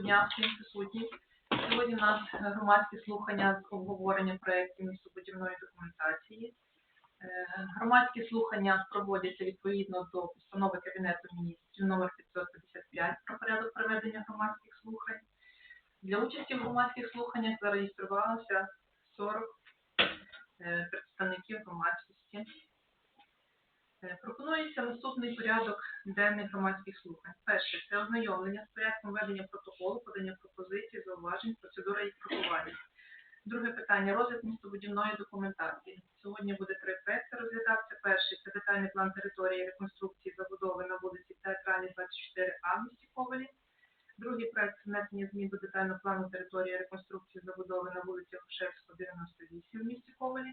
дня всім присутнім. Сьогодні у нас е, громадські слухання з обговорення проєктів містобудівної документації. Е, Громадські слухання проводяться відповідно до постанови Кабінету міністрів номер 555 про порядок проведення громадських слухань. Для участі в громадських слуханнях зареєструвалося 40 е, представників громадськості. Е, Пропонується наступний порядок денних громадських слухань. Перше це ознайомлення з порядком ведення протоколу, подання пропозицій, зауважень, процедура їх врахування. Друге питання розгляд містобудівної документації. Сьогодні буде три проекти розглядатися. Перший це детальний план території реконструкції забудови на вулиці Театральній 24А в місті Ковалі. Другий проект внесення змін до детального плану території реконструкції забудови на вулиці Грушевського, 98 в місті Ковалі.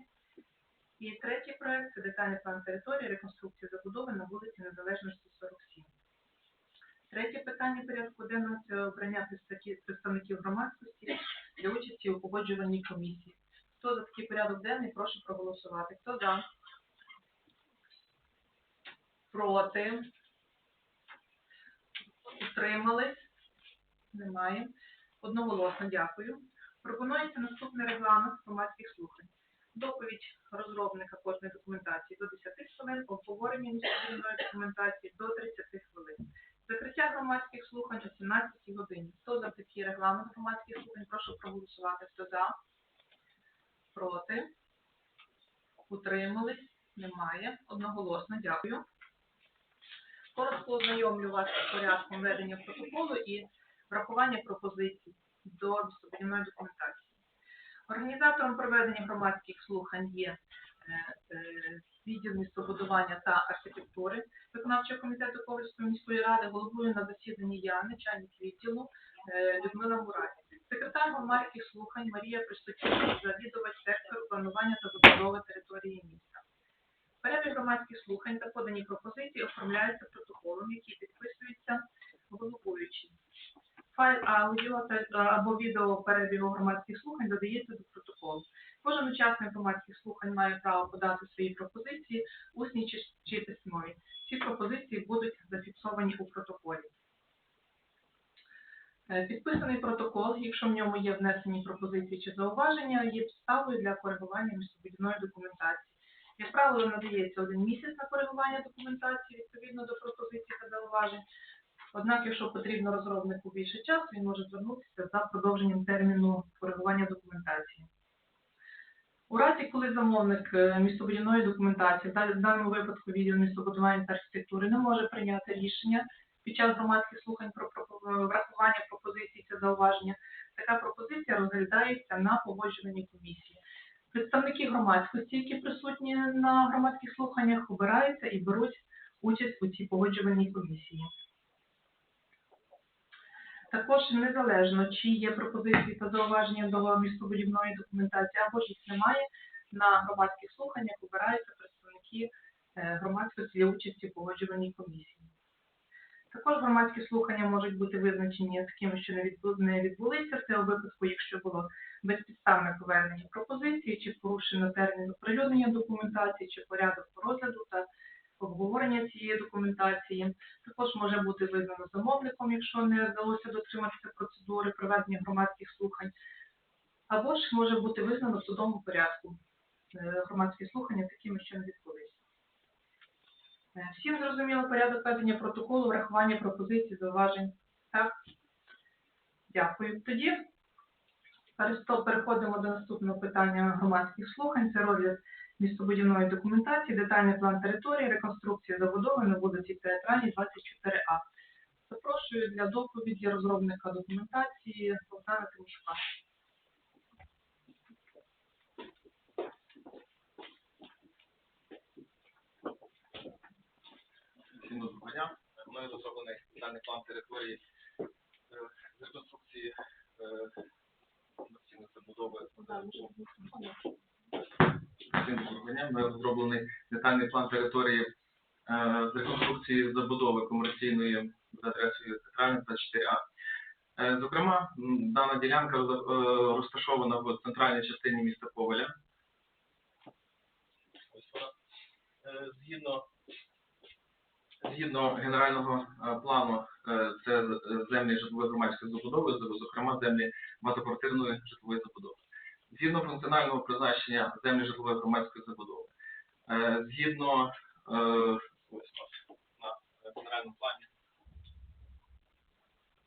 І третій проект це детальний план території реконструкції забудови на вулиці Незалежності 47. Третє питання порядку денного це обрання представників громадськості для участі у погоджувальній комісії. Хто за такий порядок денний, прошу проголосувати. Хто за? Проти? Утримались? Немає. Одноголосно дякую. Пропонується наступний регламент громадських слухань. Доповідь розробника кожної документації до 10 хвилин, обговорення містобудівної документації до 30 хвилин. Закриття громадських слухань о 17 годині. Хто за такий регламент громадських слухань, прошу проголосувати. Хто за? Проти? Утримались? Немає. Одноголосно. Дякую. Коротко ознайомлю вас з порядком ведення протоколу і врахування пропозицій до містобудівної документації. Організатором проведення громадських слухань є відділ містобудування та архітектури виконавчого комітету Ковальської міської ради, головою на засіданні я, начальник відділу е, Людмила Мурай. Секретар громадських слухань Марія Приступівна, завідувач сектору планування та забудови території міста. Перебіг громадських слухань та подані пропозиції оформляються протоколом, який підписується головуючим. Файл аудіо та е, або відео перебігу громадських слухань додається до протоколу. Кожен учасник громадських слухань має право подати свої пропозиції, усні чи, чи письмові. Ці пропозиції будуть зафіксовані у протоколі. Е, Підписаний протокол, якщо в ньому є внесені пропозиції чи зауваження, є підставою для коригування містобудівної документації. Як правило, надається один місяць на коригування документації відповідно до пропозицій та зауважень. Однак, якщо потрібно розробнику більше часу, він може звернутися за продовженням терміну коригування документації. У разі, коли замовник е, містобудівної документації, в даному випадку відділ містобудування та архітектури, не може прийняти рішення під час громадських слухань про врахування пропозицій та зауваження, така пропозиція розглядається на погоджувальній комісії. Представники громадськості, які присутні на громадських слуханнях, обираються і беруть участь у цій погоджувальній комісії. Також незалежно, чи є пропозиції та зауваження до містобудівної документації, або ж їх немає, на громадських слуханнях обираються представники е, громадськості для участі в погоджувальній комісії. Також громадські слухання можуть бути визначені такими, що не відбу- не відбулися. Це у випадку, якщо було безпідставне повернення пропозиції, чи порушено термін оприлюднення документації, чи порядок розгляду та обговорення цієї документації. Також може бути визнано замовником, якщо не вдалося дотриматися процедури проведення громадських слухань, або ж може бути визнано в судовому порядку е, громадські слухання такими, що не відбулися. Е, Всім зрозуміло порядок ведення протоколу, врахування пропозицій, зауважень. Так? Дякую. Тоді переходимо до наступного питання громадських слухань. Це розгляд містобудівної документації, детальний план території, реконструкції забудови на вулиці Театральній, 24А. Запрошую для доповіді розробника документації Богдана Тимошка. Всім доброго дня. Мною розроблений детальний план території е, реконструкції е, забудови. Доброго дня. Розроблений детальний план території е, з реконструкції забудови комерційної за адресою Центральна 24А. Е, Зокрема, дана ділянка е, розташована в центральній частині міста. Е, Згідно Згідно генерального е, плану, е, це землі житлової громадської забудови, зокрема землі багатоквартирної житлової забудови. Згідно функціонального призначення землі житлової громадської забудови, е, згідно е, на генеральному плані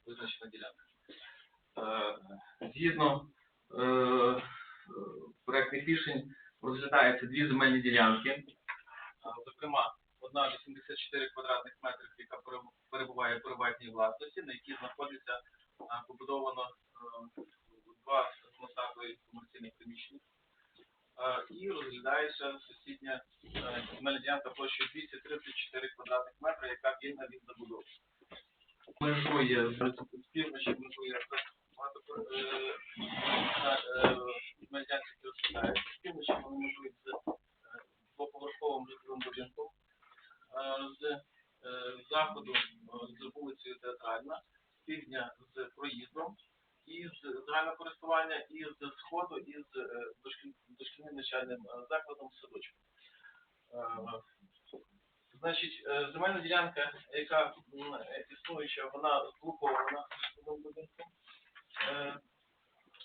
визначена ділянка. Е, Згідно проектних рішень розглядаються дві земельні ділянки. Зокрема, одна 84 квадратних метрів, яка перебуває в приватній власності, на якій знаходиться побудовано два односадові комерційних приміщення. Е, І розглядається сусідня земельна ділянка площею 234 квадратних метри, яка вільна від забудови. Межує з межує багато е, на, е, земельні ділянки, які розглядаються. З півночі вони межують з е, двоповерховим житловим будинком, е, з заходу з вулицею Театральна, з півдня з проїздом, і з загального користування, і з сходу, і з е, дошкіль- дошкільним навчальним е, закладом садочком. Е, Значить, земельна ділянка, яка існуюча, вона зблокована. Е,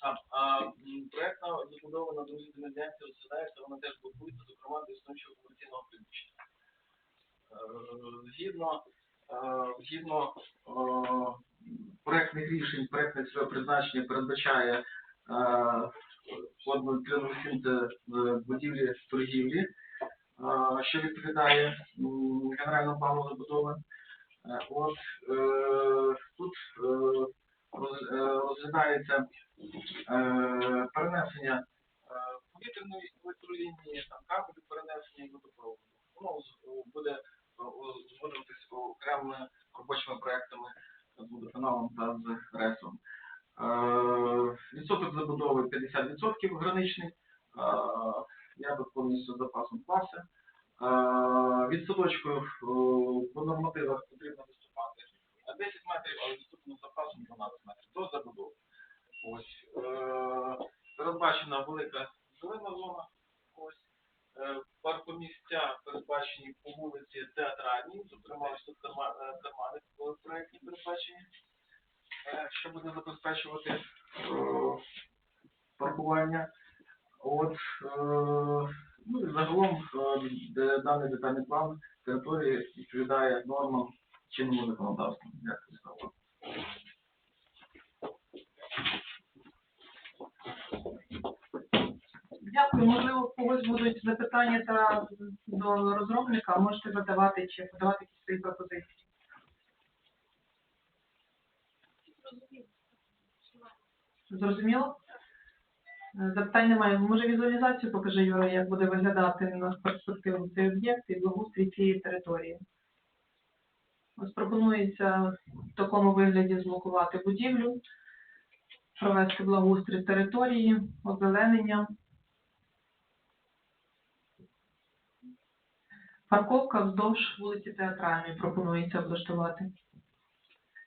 А, а м, проектна забудова на другій земельній ділянці розглядається, вона теж блокується, зокрема до існуючого комерційного приміщення. Згідно, згідно проектних рішень, проектне цільове призначення передбачає е, код 0307 це е, будівлі торгівлі, е, що відповідає генеральному плану забудови. Е, От е, тут е, роз- е, розглядається е, перенесення е, повітряної електролінії, там кабелю перенесення і водопроводу. Воно буде е, узгоджуватись окремими робочими проектами з водоканалом та з РЕСом. Е, Відсоток забудови 50% граничний. Е, Я тут повністю запасом класи. Е, Від по нормативах потрібно виступати на 10 метрів, але відступним запасом 12 метрів до забудови. Ось. Передбачена велика зелена зона. Ось. Паркомісця передбачені по вулиці Театральній, зокрема тут е, кармани в проєкті передбачені, е, що буде забезпечувати е, паркування. От, ну загалом даний детальний план території відповідає нормам чинного законодавства. Дякую за увагу. Дякую. Можливо, у когось будуть запитання та до розробника, можете задавати чи подавати якісь свої пропозиції. Зрозуміло? Запитань немає. Може візуалізацію покажи, Юра, як буде виглядати на перспективу цей об'єкт і благоустрій цієї території. Ось пропонується в такому вигляді зблокувати будівлю, провести благоустрій території, озеленення. Парковка вздовж вулиці Театральної пропонується облаштувати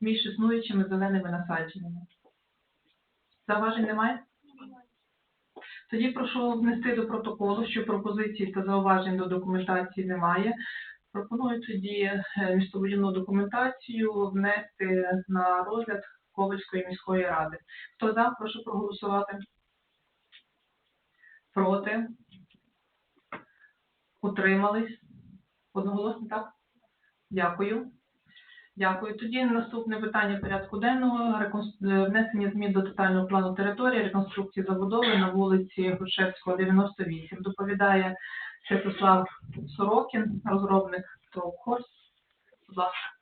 між існуючими зеленими насадженнями. Зауважень немає? Тоді прошу внести до протоколу, що пропозицій та зауважень до документації немає. Пропоную тоді е, містобудівну документацію внести на розгляд Ковальської міської ради. Хто за, прошу проголосувати. Проти? Утримались? Одноголосно, так? Дякую. Дякую. Тоді наступне питання порядку денного. Е, Внесення змін до детального плану території, реконструкції забудови на вулиці Грушевського, 98. Доповідає Святослав Сорокін, розробник ТОВ Будь ласка.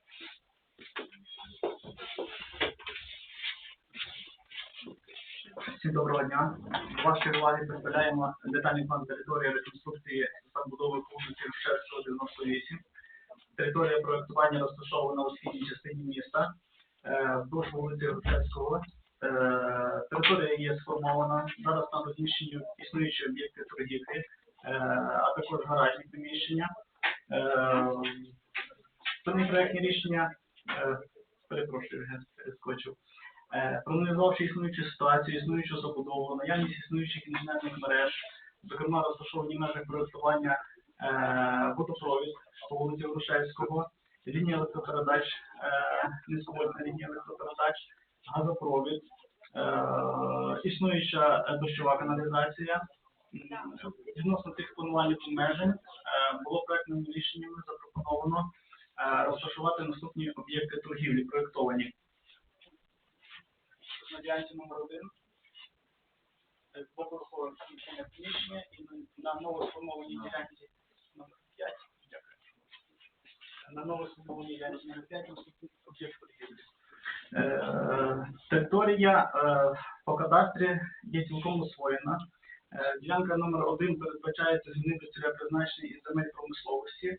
Всім доброго дня. Вашій увазі представляємо детальний план території реконструкції забудови вулиці Рушевського, 98. Територія проектування розташована у східній частині міста, е, вздовж вулиці Рушевського. Е, Територія є сформована. Зараз там розміщені існуючі об'єкти торгівлі, е, а також гаражні приміщення. Основні проектні рішення, перепрошую. Е, проаналізувавши існуючу ситуацію, існуючу забудову, наявність існуючих інженерних мереж, зокрема розташовані в межах проєктування е, водопровід по вулиці Грушевського лінія електропередач, е, низьковольтна лінія електропередач, газопровід, е, існуюча е, дощова каналізація. Відносно цих планувальних обмежень е, було проектними рішеннями запропоновано е, розташувати наступні об'єкти торгівлі, проєктовані. На ділянці номер один е, двоповерхове приміщення приміщення і на- новосформованій ділянці номер 5. Дякую. На новосформованій ділянці номер 5 наступний об'єкт торгівлі. Е, Територія е, по кадастрі є цілком освоєна. Ділянка номер один передбачається змінити цільове призначення із земель промисловості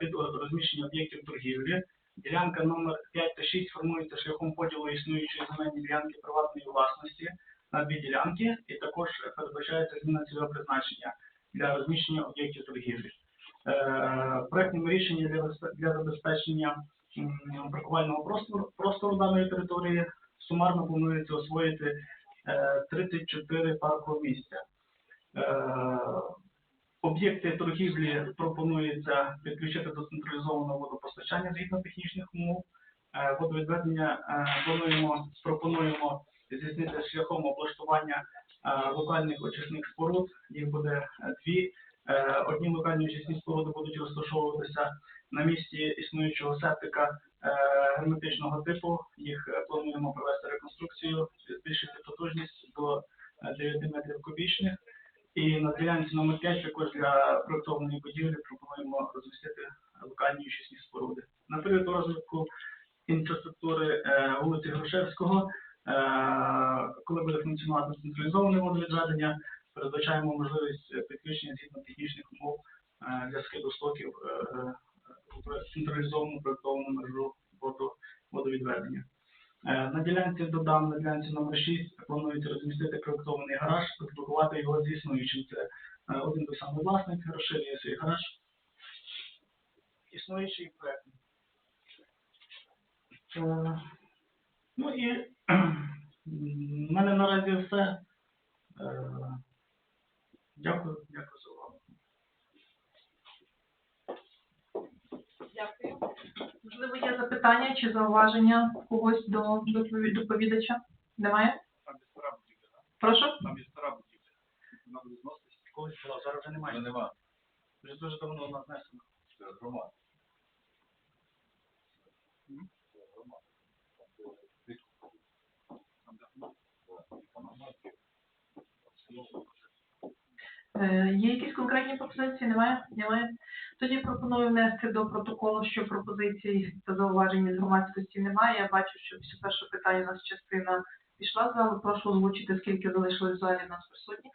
під розміщення об'єктів торгівлі. Ділянка номер 5 та 6 формується шляхом поділу існуючої земельної ділянки приватної власності на дві ділянки, і також передбачається зміна цільового призначення для розміщення об'єктів торгівлі. Е, Проектними рішеннями для забезпечення паркувального простору, простору даної території сумарно планується освоїти е, 34 паркові місця. Е, Об'єкти торгівлі пропонується підключити до централізованого водопостачання згідно технічних умов. Е, Водовідведення е, плануємо, пропонуємо здійснити шляхом облаштування е, локальних очисних споруд. Їх буде е, дві. Е, Одні локальні очисні споруди будуть розташовуватися на місці існуючого септика е, герметичного типу. Їх е, плануємо провести реконструкцію, збільшити потужність до е, 9 метрів кубічних. І на ділянці номер 5 також для проєктованої будівлі пропонуємо розмістити локальні очисні споруди. На період розвитку інфраструктури е, вулиці Грушевського, е, коли буде функціонувати централізоване водовідведення, передбачаємо можливість підключення згідно технічних умов е, для скиду стоків в централізовану проєктовану мережу водовідведення. На ділянці додам, на ділянці номер 6 планується розмістити проєктований гараж, розблокувати його з існуючим. Це один той самий власник, розширює свій гараж. Існуючий проєкт. Ну і в мене наразі все. Е, Дякую, дякую за увагу. Дякую. Можливо, є запитання чи зауваження когось до доповідача? Немає? Там є стара будівля, да? Прошу? там є стара будівля. Вона буде зноситися. Колись була, зараз вже немає. Нема. Вже дуже давно вона знесена. Громад. Е, Є якісь конкретні пропозиції? Немає? Немає. Тоді пропоную внести до протоколу, що пропозицій та зауважень громадськості немає. Я бачу, що після першого питання у нас частина пішла з залу. Прошу озвучити, скільки залишилось в залі у нас присутніх.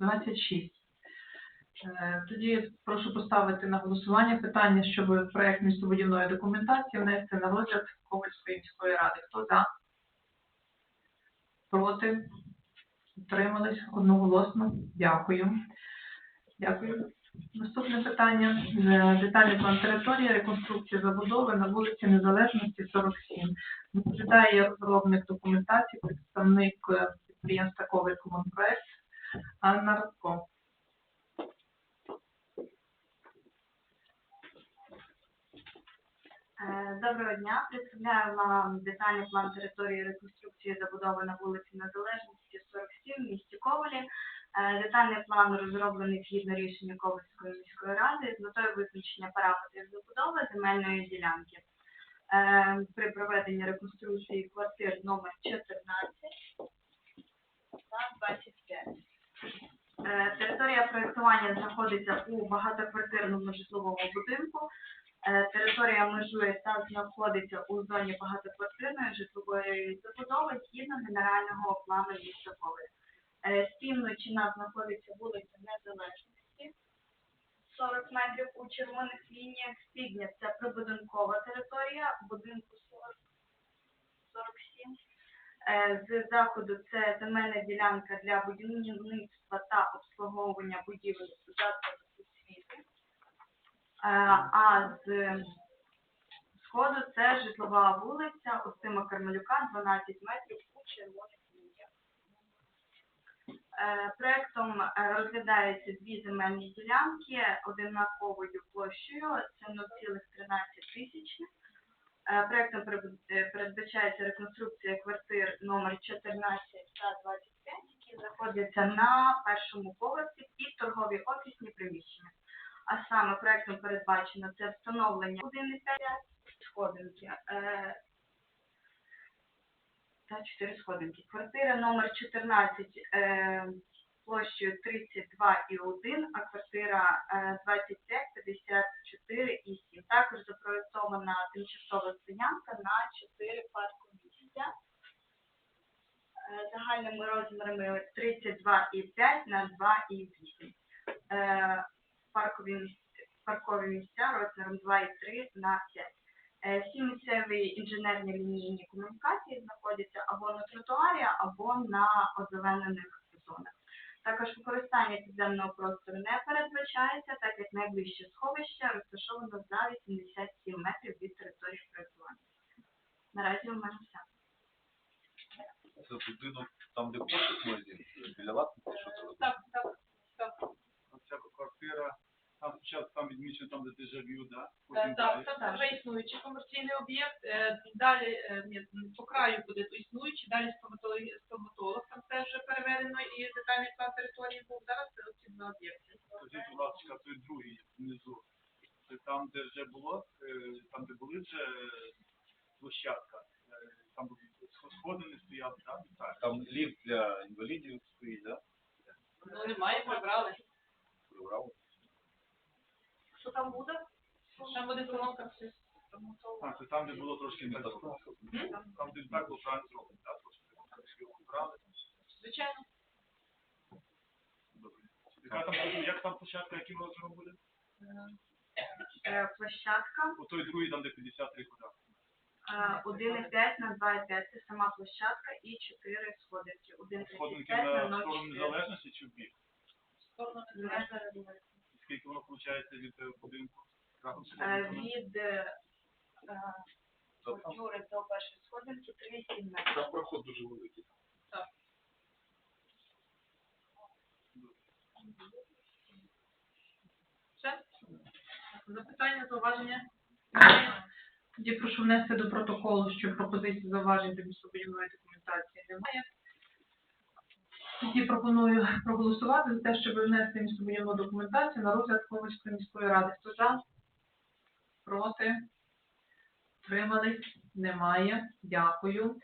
26. Е, Тоді прошу поставити на голосування питання, щоб проект містобудівної документації внести на розгляд Ковальської міської ради. Хто за? Проти? Утримались одноголосно. Дякую. Дякую. Наступне питання. Е, Детальний план території, реконструкції забудови на вулиці Незалежності 47. Відповідає розробник документації, представник е, підприємства «Ковий Комунпроект Анна Радко. Е, Доброго дня. Представляю вам детальний план території реконструкції забудови на вулиці Незалежності 47 в місті Ковалі. Е, Детальний план розроблений згідно рішення Ковальської міської ради з метою визначення параметрів забудови земельної ділянки. Е, При проведенні реконструкції квартир номер 14 та 25. Е, Територія проєктування знаходиться у багатоквартирному житловому будинку. Е, Територія межує та знаходиться у зоні багатоквартирної житлової забудови згідно генерального плану міста Коваль. Е, З півночі нас знаходиться вулиця Незалежності, 40 метрів у червоних лініях. З півдня це прибудинкова територія, будинку 40, 47. Е, З заходу це земельна ділянка для будівництва та обслуговування будівель А з сходу це житлова вулиця Устима Кармелюка, 12 метрів у червоних лініях. Е, Проектом е, розглядаються дві земельні ділянки одинаковою площею, це 0,13 тисячних. Е, Проектом е, передбачається реконструкція квартир номер 14 та 25, які знаходяться на першому поверсі під торгові офісні приміщення. А саме проектом передбачено це встановлення 1,5 сходинки е, та 4 сходинки. Квартира номер 14 е, площею 32,1, а квартира е, 25, 54 і 7. Також запроєктована тимчасова стоянка на 4 паркомісця. Е, Загальними розмірами 32,5 на 2,8. Паркові місця, паркові місця розміром 2,3 на 5. Е, Всі місцеві інженерні лінійні комунікації знаходяться або на тротуарі, або на озеленених зонах. Також використання підземного простору не передбачається, так як найближче сховище розташовано за 87 метрів від території проєктування. Наразі у мене все. Це будинок там, де магазин, біля латниці, що це? Так, так, так. Квартира, там спочатку там відмічено там, де дежавю, да? Потім Так, далі. це вже існуючий комерційний об'єкт. Е, Далі е, ні, по краю буде існуючий, далі стоматологи- стоматолог. Там теж вже переведено і детальний план території був. Зараз це оці два об'єкти. Скажіть, будь ласка, той другий внизу. Це там, де вже було, е, там, де були вже е, площадка, е, там були сходи не стояли, так? Так. Там ліфт для інвалідів стоїть, да? Ну немає, прибрали. Прибрали. Що там буде? Там буде колонка все. А, це там, де було трошки не. Там, там, де так було правильно зроблено, так? Трошки трошки убрали. Звичайно. Добре. Яка там, як там площадка, яким розміром буде? Е, Площадка О той другий, там, де 53 квадрати. е, 1,5 на 2,5 це сама площадка і 4 сходинки. Сходинки 1,35 на на сторону незалежності чи в бік? Скільки воно виходить від е, будинку? Е, Від е, е, бордюри до першої сходинки 3,7 метрів. Там проход дуже великий. Все? Запитання, зауваження? Тоді прошу внести до протоколу, що пропозиції зауважень до містобудівної документації немає. Тоді пропоную проголосувати за те, щоб внести містобудівну документацію на розгляд Ковальської міської ради. Хто за? Проти? Тримались? Немає. Дякую.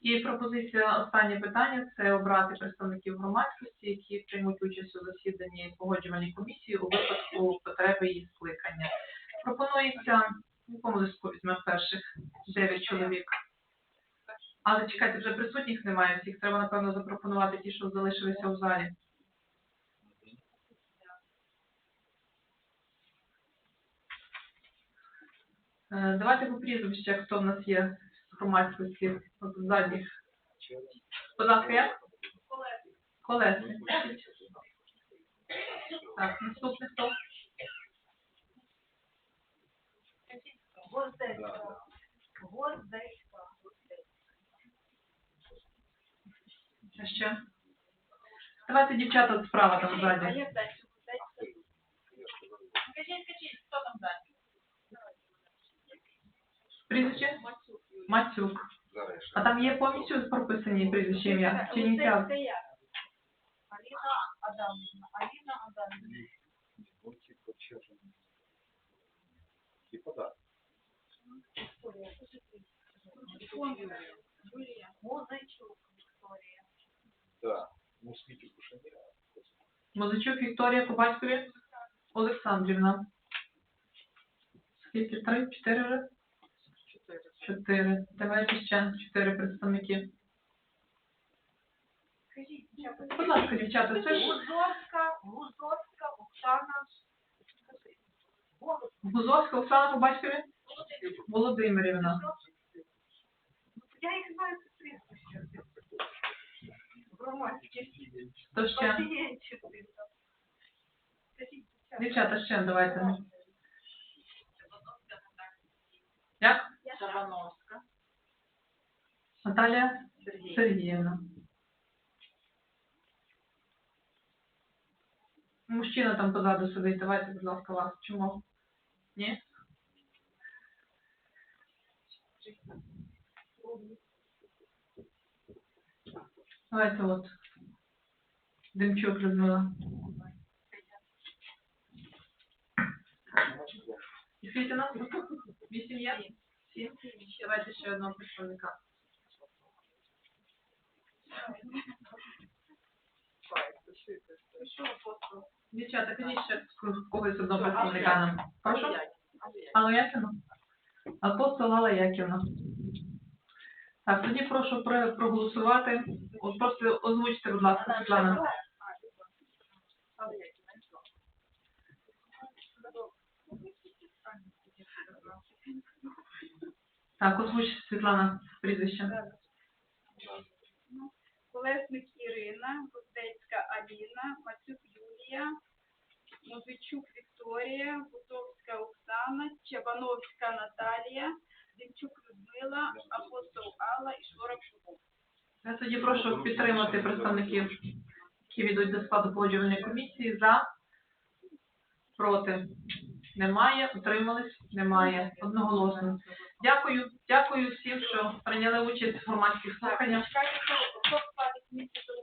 І пропозиція останнє питання це обрати представників громадськості, які приймуть участь у засіданні погоджувальної комісії у випадку потреби її скликання. Пропонується, в якому листку візьмемо перших дев'ять чоловік. Але чекайте, вже присутніх немає всіх. Треба, напевно, запропонувати ті, що залишилися у залі. Е, Давайте по прізвищах, хто в нас є з громадськості от ззаді. Будь ласка, як? Колеси. Так, наступний хто? Гвоздецька. Гвоздецька. А ще? Давайте дівчата от справа там А ззаді. як далі? Скажіть, скажіть, хто там ззаді? Прізвище? Мацюк. Зараз я ще. А там є повністю прописані прізвище ім'я? Чи ініціал? Гвоздецька як? Аліна Адамівна. Аліна Адамівна. Ну, типу, чесно. Типа, да. Юлія. Музичук Вікторія. Да. Ну, скільки кушання. Музичук Вікторія по батькові? Олександрівна. Скільки? Три? Чотири вже? Чотири. Давайте ще чотири представники. Скажіть, Будь ласка, дівчата, це ж Гузовська, Гузовська, Оксана. Гузовська Оксана по батькові? Володимирівна. Я їх знаю це прізвище. Громадські. Хто ще? Пацієнтів. Дівчата, ще давайте. Як? Шабановська. Наталія Сергіївна. Мужчина там позаду сидить, давайте, будь ласка, вас. Чому? Ні? Давайте от. Демчук Людмила. І скільки у нас? Вісім є? Сім? Давайте ще одного представника. Дівчата, підіть ще когось одного представника нам. Прошу? Алла Яківна? Апостол Алла Яківна. Так, тоді прошу про- проголосувати. От Просто озвучте, будь ласка, Світлана. Так, озвучте, Світлана, прізвище. Колесник Ірина, Гуздецька Аліна, Мацюк Юлія, Музичук Вікторія, Бутовська Оксана, Чабановська Наталія, Демчук Людмила, Апостол Алла і Шворак Шубов. Я тоді прошу підтримати представників, які відуть до складу погоджувальної комісії. За, проти. Немає, утримались, немає. Одноголосно. Дякую, дякую всім, що прийняли участь в громадських слуханнях.